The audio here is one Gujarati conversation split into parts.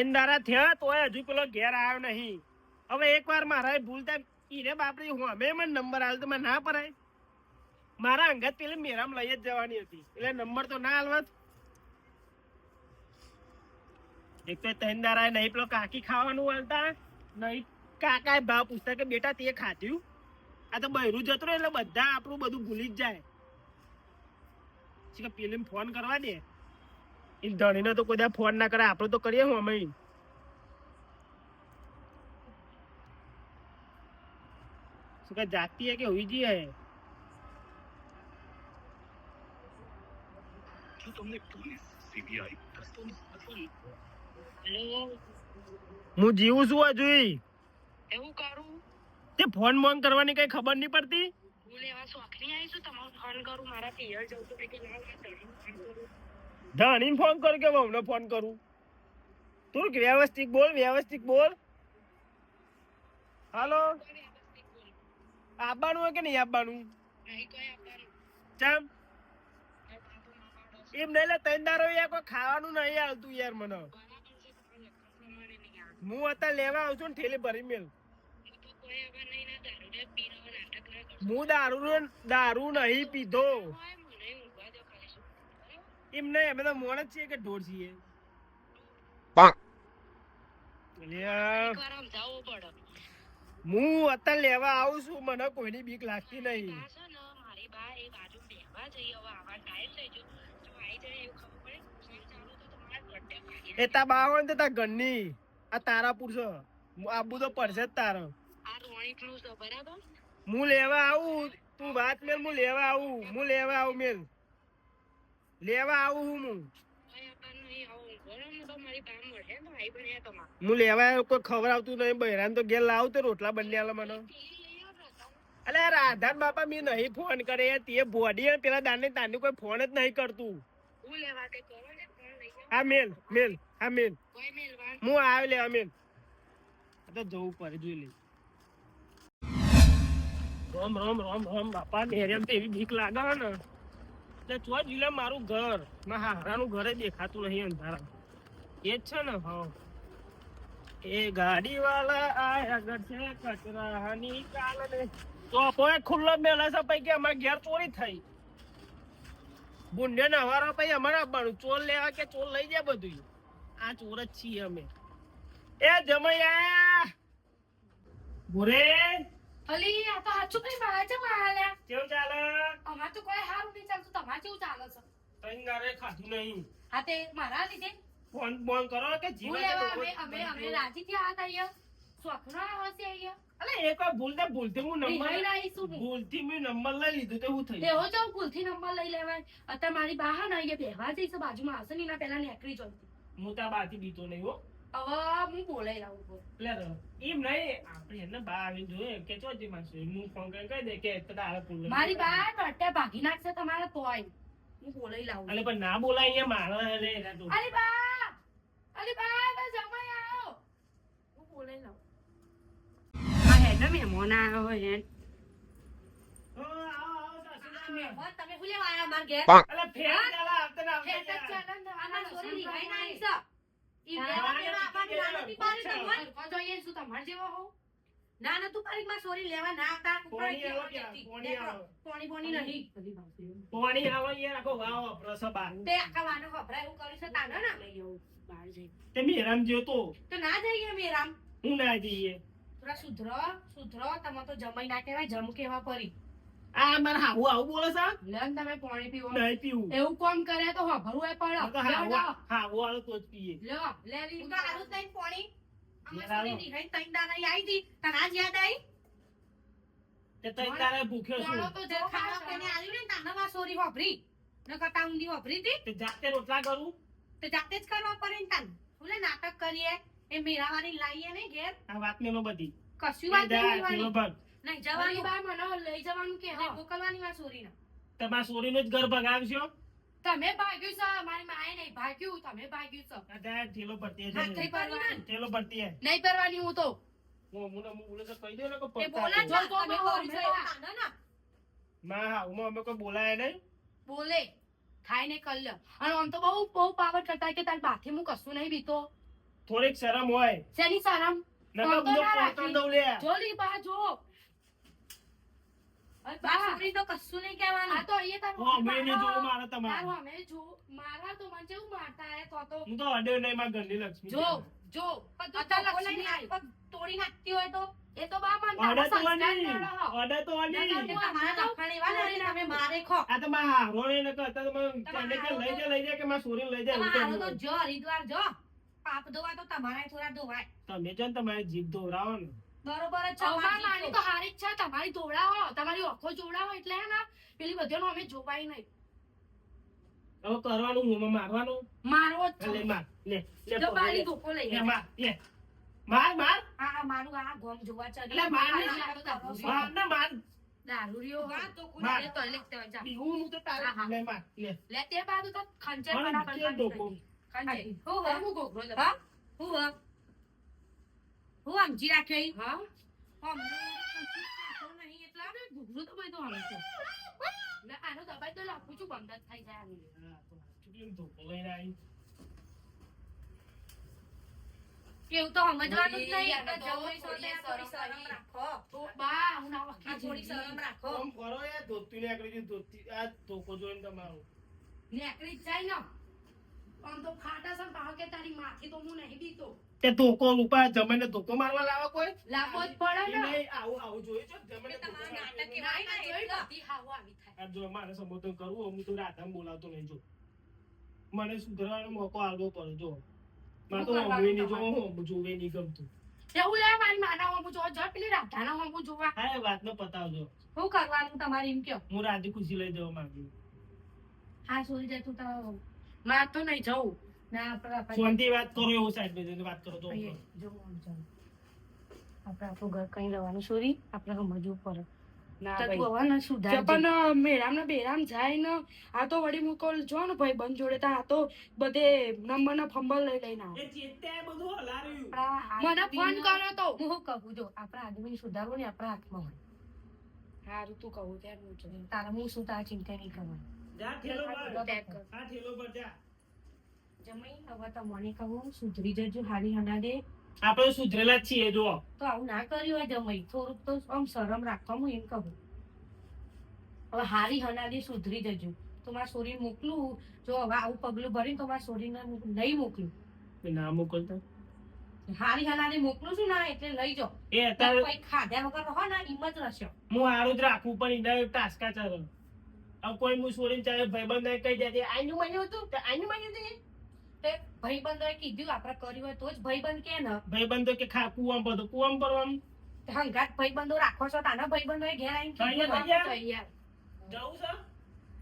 ત્રણ દારા થયા તોય હજુ પેલો ઘેર આવ્યો નહીં. હવે એકવાર મારા ભૂલતા ઈને બાપરી હું અમે મને નંબર આવ્યો તો મને ના પરાય. મારા અંગત પેલી મેરામ લઈ જ જવાની હતી. એટલે નંબર તો ના હાલવા એક તો ત્રણ નહીં, પેલો કાકી ખાવાનું હાલતા નહીં કાકા ભાવ પૂછતા કે, બેટા, તે ખાધ્યું? આ તો બહેરું જતો એટલે બધા આપણું બધું ભૂલી જ જાય. પેલી ફોન કરવા દે. એ ધણીને તો કોઈ દા ફોન ના કરે આપણે તો કરીએ હું અમે? શું કે જાતી હે કે હુઈ જી હે? જો તમને પોલીસ સીબીઆઈ હું જીવું છું હજુ એવું કરું? તે ફોન મોન કરવાની કઈ ખબર નહીં પડતી? હું લેવા શોખની આવી છું તમારો ફોન કરું મારા પિયર જવું તો કે ના ના ફોન કરું કે હમણાં ફોન કરું? તું વ્યવસ્થિત બોલ વ્યવસ્થિત બોલ. હાલો? આવવાનું હોય કે નહીં આવવાનું ચમ. એમ નહીં ત્રણ દારો યાર કોઈ ખાવાનું નહીં આવતું યાર મને. હું અત્યારે લેવા આવું છું ને ઠેલી ભરી મેલ. હું દારૂ દારૂ નહીં પીધો હોય મને ઊંઘવા દો ખાલી શું બરાબર એમ નહીં અમે તો મોણ જ છીએ કે ઢોર છીએ. હું અત્યારે લેવા આવું છું મને કોઈની બીક લાગતી નહીં. એ બાજુ બેહવા જઈએ હવે આવા ટાઈમ થઈ ગયો. જો આવી જાય એવું ખબર પડે. ફોન ચાલુ તો એ તા બા હોય ને તો તાર ઘરની આ તારા પૂરશો આબુ તો પડશે જ તારો. હું લેવા આવું તું વાત મેલ હું લેવા આવું હું લેવા આવું મેલ. લેવા આવું હું હું લેવા કોઈ ખબર આવતું નહીં, બહેરાન તો ઘેર લાવતો રોટલા બની આલે મને. અલે રાધાન બાપા મેં નહીં ફોન કરે તે બોડી પેલા દાને તાને કોઈ ફોન જ નહીં કરતું. હું, મેલ મેલ, હા, મેલ. હું આવ્યો લેવા, મેલ. તો જવું પડે, જોઈ લે રોમ રોમ રોમ રોમ, બાપા ને એવી બીક લાગે ને. એટલે ચો જીલે મારું ઘર. મારા હારાનું ઘરે દેખાતું નહીં અંધારા એ છે ને, હા. એ ગાડી વાળા આયા ઘર છે કચરા નિકાલને તો કોઈ ખુલ્લો મેલે છે પૈકી અમારે ઘેર ચોરી થઈ. બુંડે નવારા પછી અમારે આપવાનું ચોર લેવા કે ચોર લઈ જાય બધું. આ ચોર જ છીએ અમે. એ જમૈયા ભૂરે. અલી આ તો સાચું કઈ મારા છે મારા કેવું ચાલે? અમાર તો કોઈ હારું નહીં ચાલતું તમારે કેવું ચાલે છે. તઈ ગારે ખાધું નહીં. હા તે મારા લીધે? ફોન બોન કરો કે હું જીવન લેવા અમે અમે અમે રાજી થયા હતા અહીંયા. શોખનો હશે અહીંયા. અલે એક વાર ભૂલતે ભૂલતે હું નંબર ભૂલથી મેં નંબર લઈ લીધો તો હું થઈ એવો જાઉં ભૂલથી નંબર લઈ લેવાય. અત્યારે મારી બહાર ના અહીંયા બેહવા જઈશ બાજુમાં આવશે ને એના પહેલા નેકરી જોઈતી હું તાર બાથી બીતો નહીં હો. હવે હું બોલાઈ લાવું બોલ એટલે એમ નહીં આપણે એને બા આવીને જોઈએ કે ચોથી માસે હું ફોન કરીને કહી દે કે તને પુલ મારી બા ટટ્ટે ભાગી નાખશે તમારે તોય. હું બોલાઈ લાવું અલે પણ ના બોલાય અહીંયા મારે લે એના તો અલી બા અરે બા બસ જમાઈ આવો. હું બોલાઈ લાવું. આ હેડ મહેમાન આવ્યો હોય હેડ. આવો, આવો. મહેમાન તમે ભૂલે આવ્યા મારા ઘેર? અલે ફેર ચાલે, આવતા ને આવતા ખેતર યાર. આના છોરી રિહાઈ ના નાખી ના ના તું પાડી માં સોરી લેવા ના આવતા? પોણી ઉપર આવો કેવા ત્યાં, જતી. પોણી આવો. પોણી પોણી નહીં. પોણી આવો યાર, આખો વાવ વાપરો બાર. તે આખા વાનો વપરાય એવું કર્યું છે તાને ના? લઈ આવું બહાર જઈ. તે મેરામ જ્યો તો. તો ના જઈએ મેરામ હું ના જઈએ. થોડા સુધરો સુધરો તમે તો જમાઈ ના કહેવાય જમ કેવા પરી. આ મારે હાવું આવું બોલે છે? લેન તમે પાણી પીવો. નહીં પીવું. એવું કોમ કરે તો હોભરવું એ પડે. હાવું હાવું વાળું તો જ પીએ. લ્યો લે લી તો હારું જ નહીં પોણી. આમાં મેરામ. તઈ દાડા આવી હતી તને આજ યાદ આવી તે તઈ તારે ભૂખ્યો છું. તો તે ખાવા કોઈને આવ્યું ને તાને માં સોરી વાપરી ન કરતા ઊંધી વાપરી હતી તે. જાતે રોટલા કરું? તે જાતે જ કરવા પડે ને તાન ભૂલે નાટક કરીએ? એ મેરાવાળી લાવીએ ને ઘેર? આ વાત મેલો બધી. કશું વાત નહીં નહીં જવાની. બા મને લઈ જવાનું કે હા. મોકલવાની વાત સોરી ના તમારા સોરીનો જ ઘર ભગાવશો? તમે ભાગ્યું છો મારી માએ નહીં ભાગ્યું તમે ભાગ્યું છો. આ ઠેલો પડતી છે પરવાની. ઠેલો પડતી છે નહીં પરવાની હું તો. હું હું મુ બોલે તો કહી દે ને કે પડતા બોલા તો. જ જો, જો, તમે જો, કરી જો. છે તાને ના. માં હું અમે કોઈ બોલાય નહીં. બોલે. ખાઈને ને કલ અને આમ તો બહુ બહુ પાવર કરતા કે તાર બાથે હું કશું નહીં બીતો. થોડીક શરમ હોય. શેની શરમ? તો ના પોતાનો દઉં લે જો બા જો. અરે છોકરી તો કશું નહીં આ તો અહીંયા તારું હો, મેં નહીં જોયું મારે તારું તમારે. અમે જો મારા તો મને કેવું મારતા હે તો તો હું તો અડ્યો નહીં માં ઘરની લક્ષ્મી જો જો પણ તું અત્યારે ધક્કો લક્ષ્મી. લઈને હાથ આવી. પગ તોડી નાખતી હોય તો એ તો બા મને ઓર્ડર તો સંસ્કાર આની ના રહો. ઓર્ડર તો આની તમારા લખાણ એવા તમે મારે ખો. આ તો માં હારો ને નકર અત્યારે તો મને કે લઈ જા લઈ જા કે માં સોરી લઈ જા તમારો તો જો હરિદ્વાર જો. પાપ ધોવા તો તમારે થોડા ધોવાય. તમે જો ને તમારી જીભ ધોવરાવો ને. બરોબર જ મારી તો હારી જ છે તમારી ધોવડાવો તમારી ઓખો જોડા હો એટલે હે ને પેલી બધીનો અમે જોવાય નહીં. હવે કરવાનું હું મારવાનું? મારવો જ છે. માર લે લે જો પકડ, બારી લે. ધોકો લઈ. માર લે. માર માર. આ મારું આ ગોમ જોવા છે એટલે માર. માર ના. માર દારૂડિયો વાહ, તો. લે તો લે તો જા. બીવું હું તો તારે. હા, હા. લે માર લે. લે તે બાજુ તો ખંજર મને ધોકો. ખંજર. હું હા, હા. હું? ગોગરો. હા હું. હા? હું સમજી રાખ્યો? હા? ગોગરો તો આનો દબાઈ લાખું છું બંધ થઈ જાય આનું. સમજવાનું જ નહીં. તો જમાઈ થોડી થોડી શરમ શરમ રાખો. તો બા હું ના આ વખી થોડી શરમ રાખો. આમ કરો યાર ધોતી નીકળી ગઈ ધોતી આ ધોકો જોઈને તમારું. નેકળી જ જાય ને આમ તો ફાટા છે ને ભાવ કે તારી માથી તો હું નહીં બીતો. તે ધોકો ઉપા જમાઈને ધોકો મારવા લાવે કોઈ? લાવો જ પડે ને. આવું આવું જોયું છે જમાઈને તમારું નાટક કેવાય ના, ના, બધી હાવો આવી થાય. આ જો મારે સંબોધન કરવું હું તો રાધામ બોલાવતો નહીં જો. મને સુધરવાનો મોકો આવવો પડે જો. મારે તો કરવાનું નહીં? હું જોવે નહીં ગમતું. એવું લે મારી માના હું જોવા જો પેલી રાધાના હું જોવા. હા એ વાતનો પતાવજો શું કરવાનું તમારે એમ કયો? હું રાધી ખુશી લઈ જવા માંગુ હા સોરી જાય તું તો. માર તો નહીં જવું. ના આપણે વાત કરો એવું સાઈડ પર વાત કરો તો. આપણે આપણું ઘર કઈ રહેવાનું સોરી આપણે સમજવું પડે ના તો ભાઈ. તું હવે ને સુધારજે. પણ મેરામ ને બેરામ જાય ને. આ તો વળી મુકો જો ને ભાઈ બંધ જોડે તો આ તો બધે નંબર ના ફંબલ લઈ લઈને આવે. એ ચેત્યા બધું હલાર્યું. આપણા મને ફોન આદમીનો- તો. હું કહું જો આપણા આદમી સુધારો ને આપણા હાથમાં હોય. હારું તું કહું ત્યારે હું હું શું તારા ચિંતા નહીં કરવાની. જા ઠેલો પર ટેગ કર. આ ઠેલો પર જા જમાઈ હવે તો કહું સુધરી જજો હારી હના દે આપણે સુધરેલા છીએ જો તો આવું ના કર્યું હોય જમાઈ થોડુંક તો આમ શરમ રાખવા હું એમ કહું. હવે હારી હનાદી સુધરી જજો. તો મારા સોરી મોકલું. જો હવે આવું પગલું ભરીને તો મારા સોરીને નહીં મોકલું. ના મોકલતા? હારી હનાદી મોકલું છું ના એટલે લઈ જો એ અત્યારે કોઈ ખાધા વગર રહો ને એમ જ રહેશો. હું આરું જ રાખું પણ એના ટાસ્કા ચાલે હવે કોઈ હું છોડીને ચાલે ભાઈબંધ કહી દે આઈનું માન્યું હતું? તો આઈનું માન્યું હતું તે ભાઈબંધોએ કીધું આપણે કર્યું હોય તો જ ભાઈબંધ કે ને? ભાઈબંધ કે ખા કુવામ પડતો કુવામ પરવામ હંગાત ભાઈબંધો રાખો છો તાના ભાઈબંધોએ ઘેર આવીને કીધું તૈયાર. જવું છે?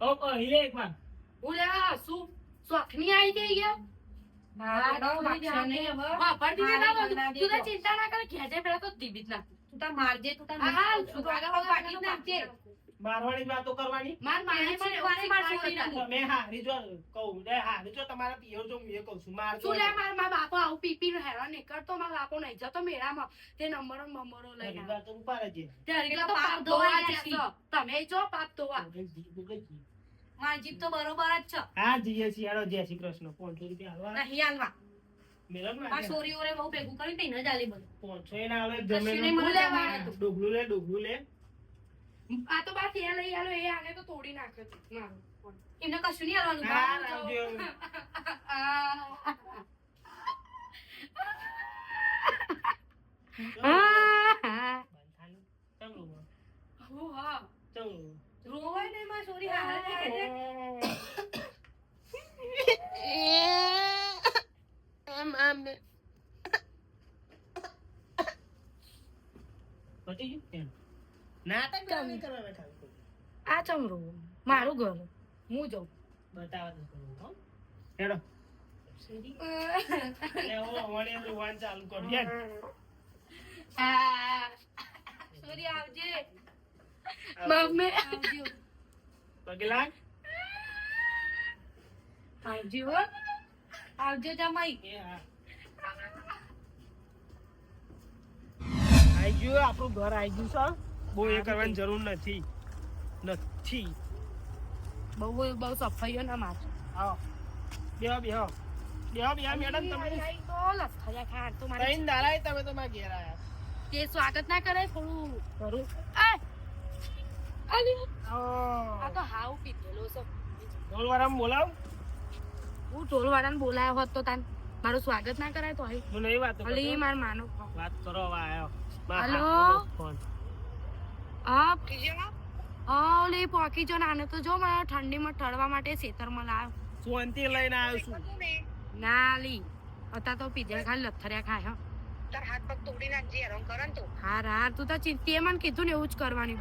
ઓ કહી લે એક વાર. હું લે આ શું? શોખની આવી ગઈ યાર. બધું. ચિંતા ના કરે ઘેજે પેલા તો દીબી ના તું તાર મારજે તું તાર આગળ નાખજે. મારવાની વાતો કરવાની? માર માને પણ એવું શીખવાડે માર શીખવાડે છોકરીને. હતા. તમે હારી જો કહું. લે હારી જો તમારા પિયર જો મેં કહું છું. માર શું લે માર માર બાપો આવું પી પીને હેરાન નીકળતો માર બાપો નહીં જતો મેળામાં. તે નંબરો ને બંબરો લઈને તો ઉપાડે છે. ત્યારે એટલે તો પાપ પાપ ધોવા ધોવા તમે જો પાપ ધોવા. મારી જીભ તો બરોબર જ છે. હા જીએ શિયાળો જય શ્રી કૃષ્ણ. પાંચસો રૂપિયા હાલવા. નહીં હાલવા. મેળવ મારી બહુ ભેગું કરીને તઈ ન ચાલી બધું. પાંચસો એના આવે કશું નહીં જમીન મને લેવા. જમાડે. ડોગલું લે ડોગલું લે. આ તો બા ત્યાં લઈ આલો એ આને તો તોડી નાખે તું. મારું. એમને કશું નહીં આવવાનું હા બહાર. બંધાનું. ચમ રોવા? હું હા ચમ રોવા? રોવાય નહીં મારી છોરી હારે હારે. પતી ગયું? એમ. નાટક કરવાની કરવાના ખાલી. આ ચમરો. મારું ઘર. હું જાઉં. બતાવા દઉં? હેડો. ચાલુ કરું. આવજે. મમ્મી. આવજો. પગે આવજો જમાઈ. આઈ ગયું આપણું ઘર આવી ગયું છે બહુ એ કરવાની જરૂર નથી. નથી. બહુ બહુ સફાઈઓ ના માર. આવો બેહો બેહો. બેહો બેહો મેડમ તમે તો લથડિયા ખા તો મારે ત્રણ દાડા તમે તો મારા ઘેર આયા. તે સ્વાગત ના કરે થોડું કરું એ! અલી આ તો હાવ પીધેલો છે. ઢોલવાળાને બોલાવ. હું ઢોલવાળાને બોલાયો હોત તો તાન મારું સ્વાગત ના કરાય તો હું નહીં વાત અલી માર માનો. વાત કરો આયો. મારા ફોન. હા હા ઓલી પોકી જો નાને તો જો મને ઠંડીમાં ઠરવા માટે શેતરમાં લાવ્યો શાંતિ લઈને આવ્યો છું. ના. લી અત્યારે તો પીધે ખાલી લથરિયા ખાય હા. તાર હાથ પગ તોડી નાખજે હેરાન કરે ને તું. હાર હાર તું તો ચિંતી મને કીધું ને એવું જ કરવાની.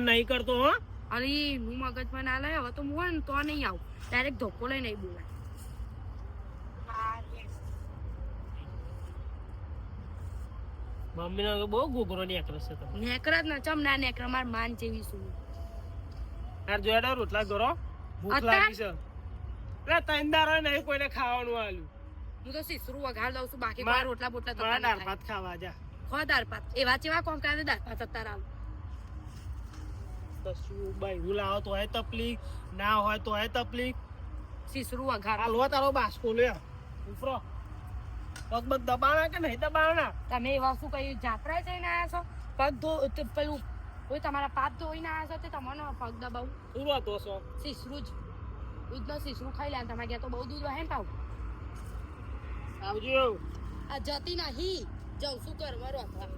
નહીં કરતો હો. અલી હું મગજમાં ના લઈ હવે તો હું તો નહીં આવું. ડાયરેક્ટ ધોકો લઈ નહીં બોલાય. મમ્મીનો બહુ ઘોઘરો નેકરો છે તમે નેકરો જ ને ચમ ના નેકરો માર માન જેવી શું આર જોયા રોટલા કરો ભૂખ લાગી છે. એટલે તૈંદાર હોય નહીં કોઈને ખાવાનું આલ્યું. હું તો સીસરું વઘાર દઉં છું બાકી મારા રોટલા બોટલા તો દાળ ભાત ખાવા જા. ખો દાળ ભાત. એવા ચેવા કોમ કરે દાળ ભાત અત્યારે આવું. તો શું હું લાવો તો હે તકલીફ ના હોય તો હે તકલીફ સીસરું વઘાર. આ લો તારો બાસ્કો લે. ઉપરો પગ બગ દબાણા કે નહીં દબાણા? તમે એવા શું કઈ જાત્રા જઈને આવ્યા છો? પગ ધો પેલું કોઈ તમારા પાપ ધોઈને આવ્યા છો તે તમારો પગ દબાવું? શું વાતો છો? સીસરું જ. દૂધનો સીસરું ખાઈ લે તમારે ગયા તો બહુ દૂધ વહે ને પાવ આવજો. આ જતી નહીં. જઉં શું કરવા રોકવા